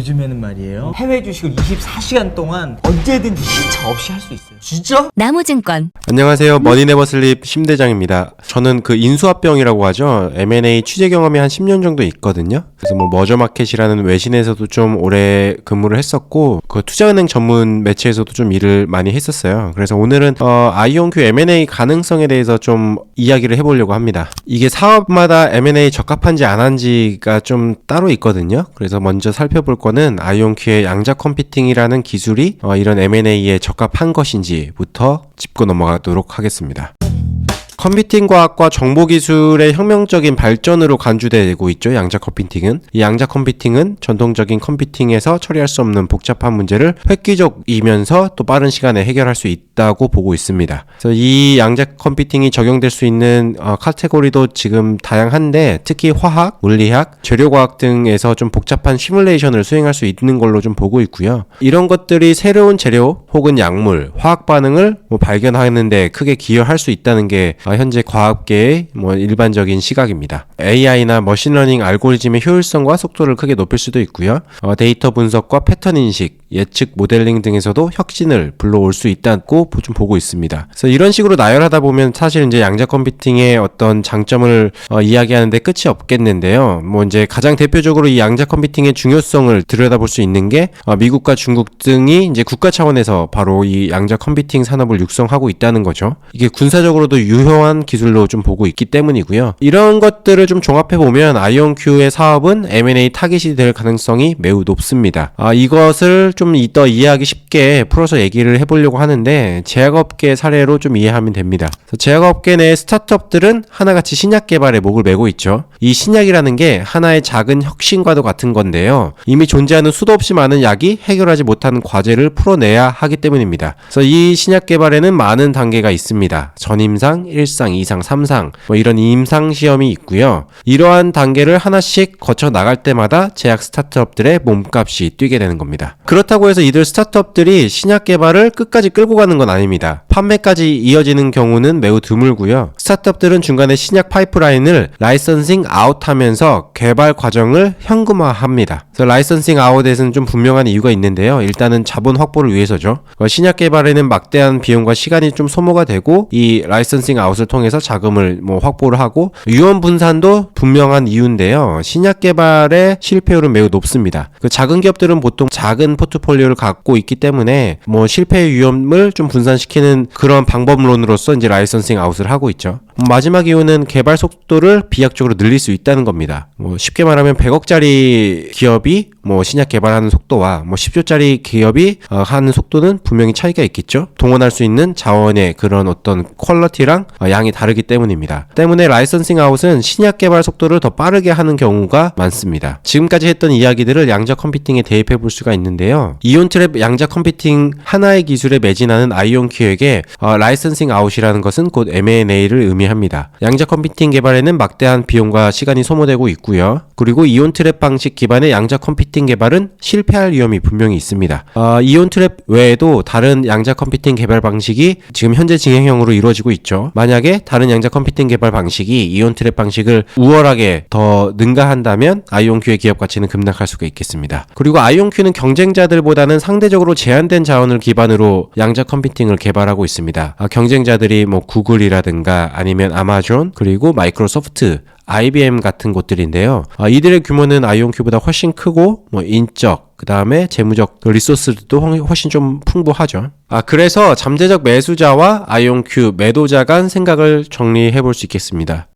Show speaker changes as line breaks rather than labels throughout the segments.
요즘에는 말이에요. 해외 주식을 24시간 동안 언제든지 시차 없이 할 수 있어요.
진짜?
나무증권
안녕하세요. 머니네버슬립 심대장입니다. 저는 그 인수합병이라고 하죠. M&A 취재 경험이 한 10년 정도 있거든요. 그래서 뭐 머저마켓이라는 외신에서도 좀 오래 근무를 했었고 그 투자은행 전문 매체에서도 좀 일을 많이 했었어요. 그래서 오늘은 어, 아이온큐 M&A 가능성에 대해서 좀 이야기를 해보려고 합니다. 이게 사업마다 M&A 적합한지 안 한지가 좀 따로 있거든요. 그래서 먼저 살펴볼 거는 아이온큐의 양자 컴퓨팅이라는 기술이 어, 이런 M&A에 적합한 것인지부터 짚고 넘어가도록 하겠습니다. 컴퓨팅 과학과 정보 기술의 혁명적인 발전으로 간주되고 있죠. 양자 컴퓨팅은 이 양자 컴퓨팅은 전통적인 컴퓨팅에서 처리할 수 없는 복잡한 문제를 획기적이면서 또 빠른 시간에 해결할 수 있다고 보고 있습니다. 그래서 이 양자 컴퓨팅이 적용될 수 있는 어, 카테고리도 지금 다양한데 특히 화학, 물리학, 재료과학 등에서 좀 복잡한 시뮬레이션을 수행할 수 있는 걸로 좀 보고 있고요. 이런 것들이 새로운 재료 혹은 약물, 화학 반응을 뭐 발견하는데 크게 기여할 수 있다는 게 어, 현재 과학계의 뭐 일반적인 시각입니다. AI나 머신러닝 알고리즘의 효율성과 속도를 크게 높일 수도 있고요. 어, 데이터 분석과 패턴 인식, 예측 모델링 등에서도 혁신을 불러올 수 있다고 보- 좀 보고 있습니다. 그래서 이런 식으로 나열하다 보면 사실 이제 양자 컴퓨팅의 어떤 장점을 어, 이야기하는데 끝이 없겠는데요. 뭐 이제 가장 대표적으로 이 양자 컴퓨팅의 중요성을 들여다볼 수 있는 게 어, 미국과 중국 등이 이제 국가 차원에서 바로 이 양자 컴퓨팅 산업을 육성하고 있다는 거죠. 이게 군사적으로도 유효한 기술로 좀 보고 있기 때문이고요. 이런 것들을 좀 종합해 보면 아이온큐의 사업은 M&A 타깃이 될 가능성이 매우 높습니다. 아, 이것을 좀 이따 이해하기 쉽게 풀어서 얘기를 해보려고 하는데 제약업계 사례로 좀 이해하면 됩니다. 제약업계 내 스타트업들은 하나같이 신약 개발에 목을 메고 있죠. 이 신약이라는 게 하나의 작은 혁신과도 같은 건데요. 이미 존재하는 수도 없이 많은 약이 해결하지 못하는 과제를 풀어내야 하기 때문입니다. 그래서 이 신약 개발에는 많은 단계가 있습니다. 전임상, 1상, 2상, 3상 뭐 이런 임상 시험이 있고요. 이러한 단계를 하나씩 거쳐 나갈 때마다 제약 스타트업들의 몸값이 뛰게 되는 겁니다. 그렇 다고 해서 이들 스타트업들이 신약 개발을 끝까지 끌고 가는 건 아닙니다. 판매까지 이어지는 경우는 매우 드물고요. 스타트업들은 중간에 신약 파이프라인을 라이선싱 아웃하면서 개발 과정을 현금화합니다. 그래서 라이선싱 아웃에는 좀 분명한 이유가 있는데요. 일단은 자본 확보를 위해서죠. 어, 신약 개발에는 막대한 비용과 시간이 좀 소모가 되고 이 라이선싱 아웃을 통해서 자금을 뭐 확보를 하고 유언 분산도 분명한 이유인데요. 신약 개발의 실패율은 매우 높습니다. 그 작은 기업들은 보통 작은 포트 폴리오를 갖고 있기 때문에 뭐 실패 위험을 좀 분산시키는 그런 방법론으로서 이제 라이선싱 아웃을 하고 있죠. 마지막 이유는 개발 속도를 비약적으로 늘릴 수 있다는 겁니다. 뭐 쉽게 말하면 100억짜리 기업이 뭐 신약 개발하는 속도와 뭐 10조짜리 기업이 어, 하는 속도는 분명히 차이가 있겠죠. 동원할 수 있는 자원의 그런 어떤 퀄러티랑 어, 양이 다르기 때문입니다. 때문에 라이선싱 아웃은 신약 개발 속도를 더 빠르게 하는 경우가 많습니다. 지금까지 했던 이야기들을 양자 컴퓨팅에 대입해 볼 수가 있는데요. 이온 트랩 양자 컴퓨팅 하나의 기술에 매진하는 아이온큐에게 어, 라이선싱 아웃이라는 것은 곧 M&A를 의미합니다. 양자 컴퓨팅 개발에는 막대한 비용과 시간이 소모되고 있고요. 그리고 이온 트랩 방식 기반의 양자 컴퓨팅 개발은 실패할 위험이 분명히 있습니다. 어, 이온 트랩 외에도 다른 양자 컴퓨팅 개발 방식이 지금 현재 진행형으로 이루어지고 있죠. 만약에 다른 양자 컴퓨팅 개발 방식이 이온 트랩 방식을 우월하게 더 능가한다면 아이온큐의 기업 가치는 급락할 수가 있겠습니다. 그리고 아이온큐는 경쟁자들보다는 상대적으로 제한된 자원을 기반으로 양자 컴퓨팅을 개발하고 있습니다. 아, 경쟁자들이 뭐 구글이라든가 아니면 아마존 그리고 마이크로소프트 IBM 같은 곳들인데요. 아, 이들의 규모는 아이온큐보다 훨씬 크고 뭐 인적 그 다음에 재무적 리소스도 훨씬 좀 풍부하죠. 아 그래서 잠재적 매수자와 아이온큐 매도자 간 생각을 정리해 볼 수 있겠습니다.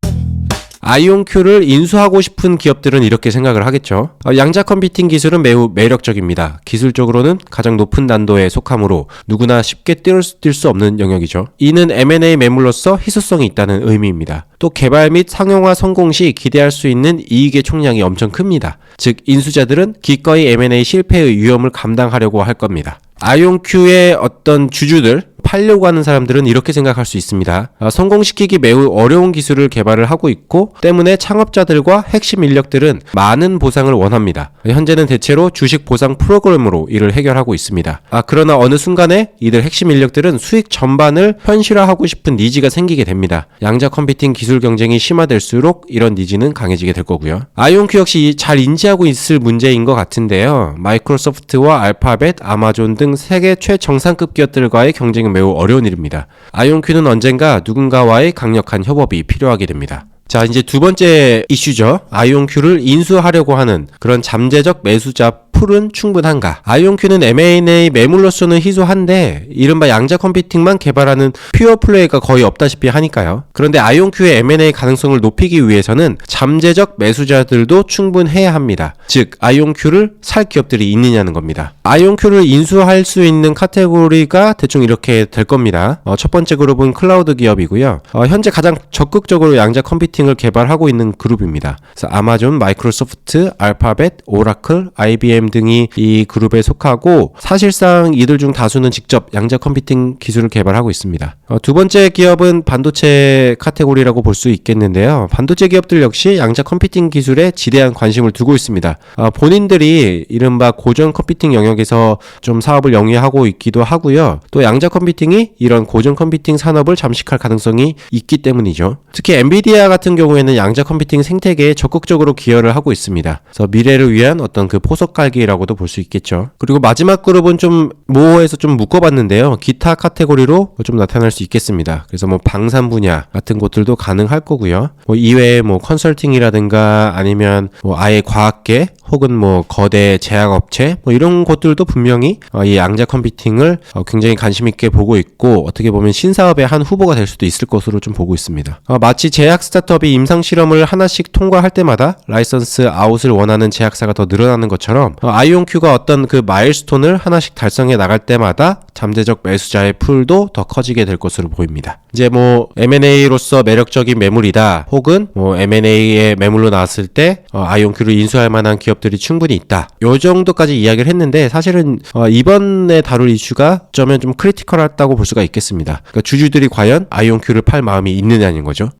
아이온큐를 인수하고 싶은 기업들은 이렇게 생각을 하겠죠. 어, 양자 컴퓨팅 기술은 매우 매력적입니다. 기술적으로는 가장 높은 난도에 속하므로 누구나 쉽게 뛸 수 없는 영역이죠. 이는 M&A 매물로서 희소성이 있다는 의미입니다. 또 개발 및 상용화 성공 시 기대할 수 있는 이익의 총량이 엄청 큽니다. 즉 인수자들은 기꺼이 M&A 실패의 위험을 감당하려고 할 겁니다. 아이온큐의 어떤 주주들, 팔려고 하는 사람들은 이렇게 생각할 수 있습니다. 아, 성공시키기 매우 어려운 기술을 개발을 하고 있고 때문에 창업자들과 핵심 인력들은 많은 보상을 원합니다. 현재는 대체로 주식 보상 프로그램으로 이를 해결하고 있습니다. 아, 그러나 어느 순간에 이들 핵심 인력들은 수익 전반을 현실화하고 싶은 니즈가 생기게 됩니다. 양자 컴퓨팅 기술 경쟁이 심화될수록 이런 니즈는 강해지게 될 거고요. 아이온큐 역시 잘 인지하고 있을 문제인 것 같은데요. 마이크로소프트와 알파벳, 아마존 등 세계 최정상급 기업들과의 경쟁 은 매우 어려운 일입니다. 아이온큐는 언젠가 누군가와의 강력한 협업이 필요하게 됩니다. 자, 이제 두 번째 이슈죠. 아이온큐를 인수하려고 하는 그런 잠재적 매수자 풀은 충분한가? 아이온큐는 M&A 매물로서는 희소한데 이른바 양자 컴퓨팅만 개발하는 퓨어 플레이가 거의 없다시피 하니까요. 그런데 아이온큐의 M&A 가능성을 높이기 위해서는 잠재적 매수자들도 충분해야 합니다. 즉, 아이온큐를 살 기업들이 있느냐는 겁니다. 아이온큐를 인수할 수 있는 카테고리가 대충 이렇게 될 겁니다. 어, 첫 번째 그룹은 클라우드 기업이고요. 어, 현재 가장 적극적으로 양자 컴퓨팅을 개발하고 있는 그룹입니다. 아마존, 마이크로소프트, 알파벳, 오라클, IBM 등이 이 그룹에 속하고 사실상 이들 중 다수는 직접 양자 컴퓨팅 기술을 개발하고 있습니다. 어, 두 번째 기업은 반도체 카테고리라고 볼 수 있겠는데요. 반도체 기업들 역시 양자 컴퓨팅 기술에 지대한 관심을 두고 있습니다. 어, 본인들이 이른바 고전 컴퓨팅 영역에서 좀 사업을 영위하고 있기도 하고요. 또 양자 컴퓨팅이 이런 고전 컴퓨팅 산업을 잠식할 가능성이 있기 때문이죠. 특히 엔비디아 같은 경우에는 양자 컴퓨팅 생태계에 적극적으로 기여를 하고 있습니다. 그래서 미래를 위한 어떤 그 포석 깔기라고도 볼 수 있겠죠. 그리고 마지막 그룹은 좀 모호해서 좀 묶어봤는데요. 기타 카테고리로 좀 나타날 수 있겠습니다. 그래서 뭐 방산 분야 같은 곳들도 가능할 거고요. 뭐 이외에 뭐 컨설팅이라든가 아니면 뭐 아예 과학계 혹은 뭐 거대 제약업체 뭐 이런 곳들도 분명히 어, 이 양자 컴퓨팅을 어, 굉장히 관심 있게 보고 있고 어떻게 보면 신사업의 한 후보가 될 수도 있을 것으로 좀 보고 있습니다. 어, 마치 제약 스타트업이 임상 실험을 하나씩 통과할 때마다 라이선스 아웃을 원하는 제약사가 더 늘어나는 것처럼 어, 아이온큐가 어떤 그 마일스톤을 하나씩 달성해 나갈 때마다 잠재적 매수자의 풀도 더 커지게 될 것으로 보입니다. 이제 뭐 M&A로서 매력적인 매물이다 혹은 뭐 M&A의 매물로 나왔을 때 어, 아이온큐를 인수할 만한 기업 들이 충분히 있다. 요 정도까지 이야기를 했는데 사실은 어, 이번에 다룰 이슈가 어쩌면 좀 크리티컬하다고 볼 수가 있겠습니다. 그러니까 주주들이 과연 아이온큐를 팔 마음이 있느냐는 거죠.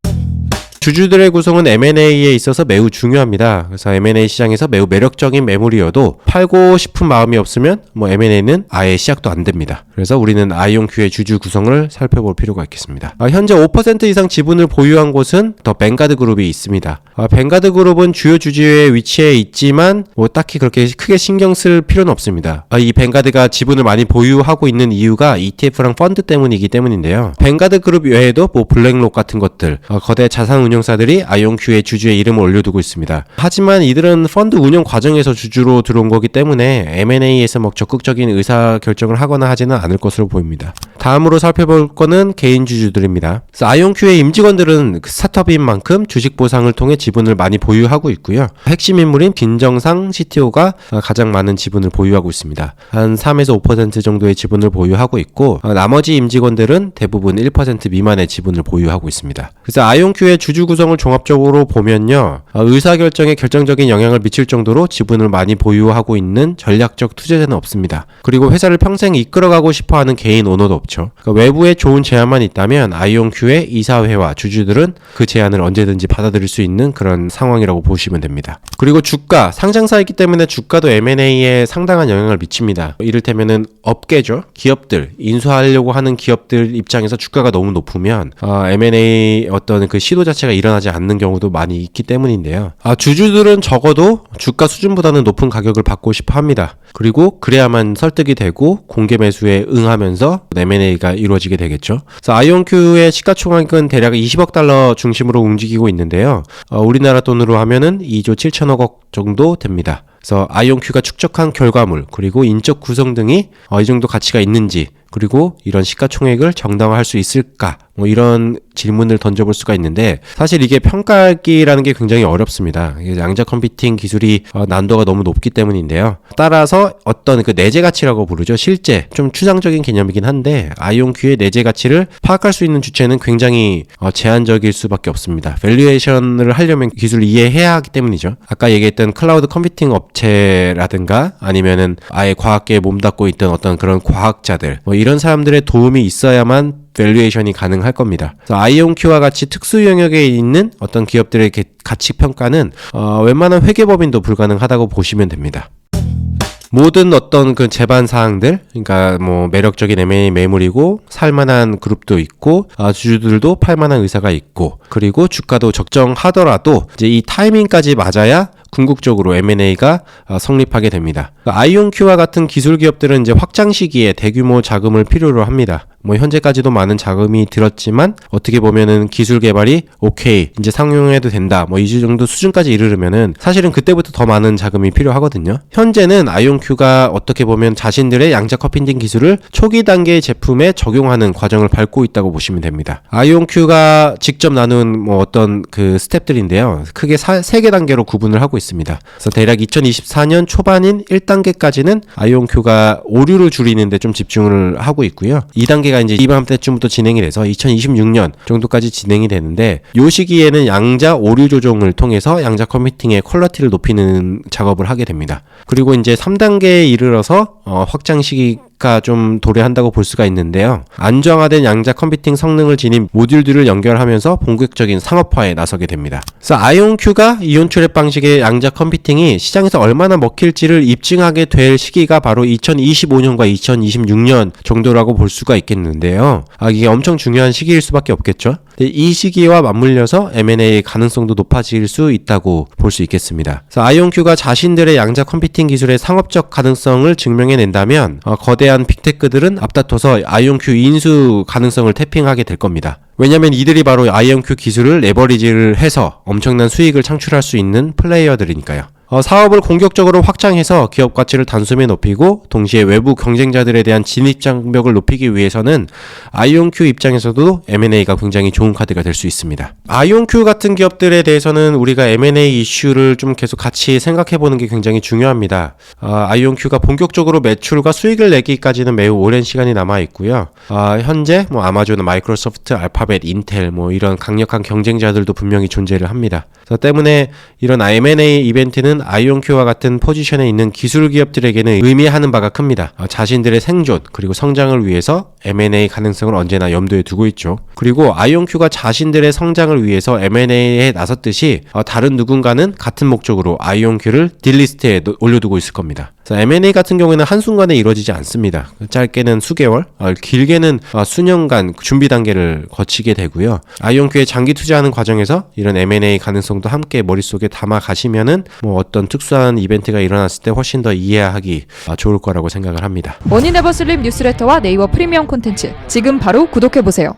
주주들의 구성은 M&A에 있어서 매우 중요합니다. 그래서 M&A 시장에서 매우 매력적인 매물이어도 팔고 싶은 마음이 없으면 뭐 M&A는 아예 시작도 안 됩니다. 그래서 우리는 아이온큐의 주주 구성을 살펴볼 필요가 있겠습니다. 아, 현재 5% 이상 지분을 보유한 곳은 더 뱅가드 그룹이 있습니다. 아, 뱅가드 그룹은 주요 주주에 위치해 있지만 뭐 딱히 그렇게 크게 신경 쓸 필요는 없습니다. 아, 이 뱅가드가 지분을 많이 보유하고 있는 이유가 ETF랑 펀드 때문이기 때문인데요. 뱅가드 그룹 외에도 뭐 블랙록 같은 것들, 어, 거대 자산 운용사들이 아이온큐의 주주의 이름을 올려두고 있습니다. 하지만 이들은 펀드 운영 과정에서 주주로 들어온 거기 때문에 M&A에서 뭐 적극적인 의사 결정을 하거나 하지는 않을 것으로 보입니다. 다음으로 살펴볼 거는 개인 주주들입니다. 아이온큐의 임직원들은 그 스타트업인 만큼 주식 보상을 통해 지분을 많이 보유하고 있고요. 핵심 인물인 빈정상 CTO가 가장 많은 지분을 보유하고 있습니다. 한 3에서 5% 정도의 지분을 보유하고 있고 어, 나머지 임직원들은 대부분 1% 미만의 지분을 보유하고 있습니다. 그래서 아이온큐의 주주 구성을 종합적으로 보면요. 어, 의사결정에 결정적인 영향을 미칠 정도로 지분을 많이 보유하고 있는 전략적 투자자는 없습니다. 그리고 회사를 평생 이끌어가고 싶어 하는 개인 오너도 없죠. 그러니까 외부에 좋은 제안만 있다면 아이온큐의 이사회와 주주들은 그 제안을 언제든지 받아들일 수 있는 그런 상황이라고 보시면 됩니다. 그리고 주가 상장사이기 때문에 주가도 M&A에 상당한 영향을 미칩니다. 이를테면은 업계죠. 기업들 인수하려고 하는 기업들 입장에서 주가가 너무 높으면 어, M&A 어떤 그 시도 자체가 일어나지 않는 경우도 많이 있기 때문인데요. 아, 주주들은 적어도 주가 수준보다는 높은 가격을 받고 싶어 합니다. 그리고 그래야만 설득이 되고 공개 매수에 응하면서 M&A가 이루어지게 되겠죠. 그래서 아이온큐의 시가총액은 대략 20억 달러 중심으로 움직이고 있는데요. 어, 우리나라 돈으로 하면은 2조 7천억 원 정도 됩니다. 그래서 아이온큐가 축적한 결과물 그리고 인적 구성 등이 어, 이 정도 가치가 있는지 그리고 이런 시가총액을 정당화할 수 있을까 뭐 이런 질문을 던져볼 수가 있는데 사실 이게 평가하기라는 게 굉장히 어렵습니다. 양자 컴퓨팅 기술이 어, 난도가 너무 높기 때문인데요. 따라서 어떤 그 내재 가치라고 부르죠. 실제 좀 추상적인 개념이긴 한데 아이온큐의 내재 가치를 파악할 수 있는 주체는 굉장히 어, 제한적일 수밖에 없습니다. 밸류에이션을 하려면 기술을 이해해야 하기 때문이죠. 아까 얘기했던 클라우드 컴퓨팅 업 업체라든가 아니면은 아예 과학계에 몸담고 있던 어떤 그런 과학자들 뭐 이런 사람들의 도움이 있어야만 밸류에이션이 가능할 겁니다. 아이온큐와 같이 특수 영역에 있는 어떤 기업들의 게- 가치 평가는 어, 웬만한 회계법인도 불가능하다고 보시면 됩니다. 모든 어떤 그 제반 사항들, 그러니까 뭐 매력적인 M&A 매물이고 살만한 그룹도 있고 아, 주주들도 팔만한 의사가 있고 그리고 주가도 적정하더라도 이제 이 타이밍까지 맞아야 궁극적으로 M&A가 어, 성립하게 됩니다. 그러니까 아이온큐와 같은 기술 기업들은 이제 확장 시기에 대규모 자금을 필요로 합니다. 뭐 현재까지도 많은 자금이 들었지만 어떻게 보면은 기술 개발이 오케이 이제 상용해도 된다 뭐 이 정도 수준까지 이르르면은 사실은 그때부터 더 많은 자금이 필요하거든요. 현재는 아이온큐가 어떻게 보면 자신들의 양자 커피팅 기술을 초기 단계의 제품에 적용하는 과정을 밟고 있다고 보시면 됩니다. 아이온큐가 직접 나눈 뭐 어떤 그 스텝들인데요. 크게 세 개 단계로 구분을 하고 있습니다. 그래서 대략 2024년 초반인 1단계까지는 아이온큐가 오류를 줄이는데 좀 집중을 하고 있고요. 2단계 가 이제 이맘 때쯤부터 진행이 돼서 2026년 정도까지 진행이 되는데 요 시기에는 양자 오류 조정을 통해서 양자 컴퓨팅의 퀄리티를 높이는 작업을 하게 됩니다. 그리고 이제 3단계에 이르러서 어, 확장 시기 가 좀 도래한다고 볼 수가 있는데요. 안정화된 양자 컴퓨팅 성능을 지닌 모듈들을 연결하면서 본격적인 상업화에 나서게 됩니다. 그래서 아이온큐가 이온 트랩 방식의 양자 컴퓨팅이 시장에서 얼마나 먹힐지를 입증하게 될 시기가 바로 2025년과 2026년 정도라고 볼 수가 있겠는데요. 아, 이게 엄청 중요한 시기일 수밖에 없겠죠. 이 시기와 맞물려서 M&A 가능성도 높아질 수 있다고 볼 수 있겠습니다. 그래서 아이온큐가 자신들의 양자 컴퓨팅 기술의 상업적 가능성을 증명해낸다면 어, 거대 한 빅테크들은 앞다퉈서 아이온큐 인수 가능성을 태핑하게 될 겁니다. 왜냐면 이들이 바로 아이온큐 기술을 레버리지를 해서 엄청난 수익을 창출할 수 있는 플레이어들이니까요. 어, 사업을 공격적으로 확장해서 기업 가치를 단숨에 높이고 동시에 외부 경쟁자들에 대한 진입 장벽을 높이기 위해서는 아이온큐 입장에서도 M&A가 굉장히 좋은 카드가 될 수 있습니다. 아이온큐 같은 기업들에 대해서는 우리가 M&A 이슈를 좀 계속 같이 생각해 보는 게 굉장히 중요합니다. 아, 아이온큐가 본격적으로 매출과 수익을 내기까지는 매우 오랜 시간이 남아 있고요. 아, 현재 뭐 아마존, 마이크로소프트, 알파벳, 인텔 뭐 이런 강력한 경쟁자들도 분명히 존재를 합니다. 때문에 이런 M&A 이벤트는 아이온큐와 같은 포지션에 있는 기술 기업들에게는 의미하는 바가 큽니다. 어, 자신들의 생존 그리고 성장을 위해서 M&A 가능성을 언제나 염두에 두고 있죠. 그리고 아이온큐가 자신들의 성장을 위해서 M&A에 나섰듯이 어, 다른 누군가는 같은 목적으로 아이온큐를 딜리스트에 놓- 올려두고 있을 겁니다. M&A 같은 경우에는 한순간에 이루어지지 않습니다. 짧게는 수개월, 어, 길게는 어, 수년간 준비 단계를 거치게 되고요. 아이온큐에 장기 투자하는 과정에서 이런 M&A 가능성도 함께 머릿속에 담아 가시면은 뭐 어떤 특수한 이벤트가 일어났을 때 훨씬 더 이해하기 어, 좋을 거라고 생각을 합니다.
머니네버슬립 뉴스레터와 네이버 프리미엄 콘텐츠 지금 바로 구독해 보세요.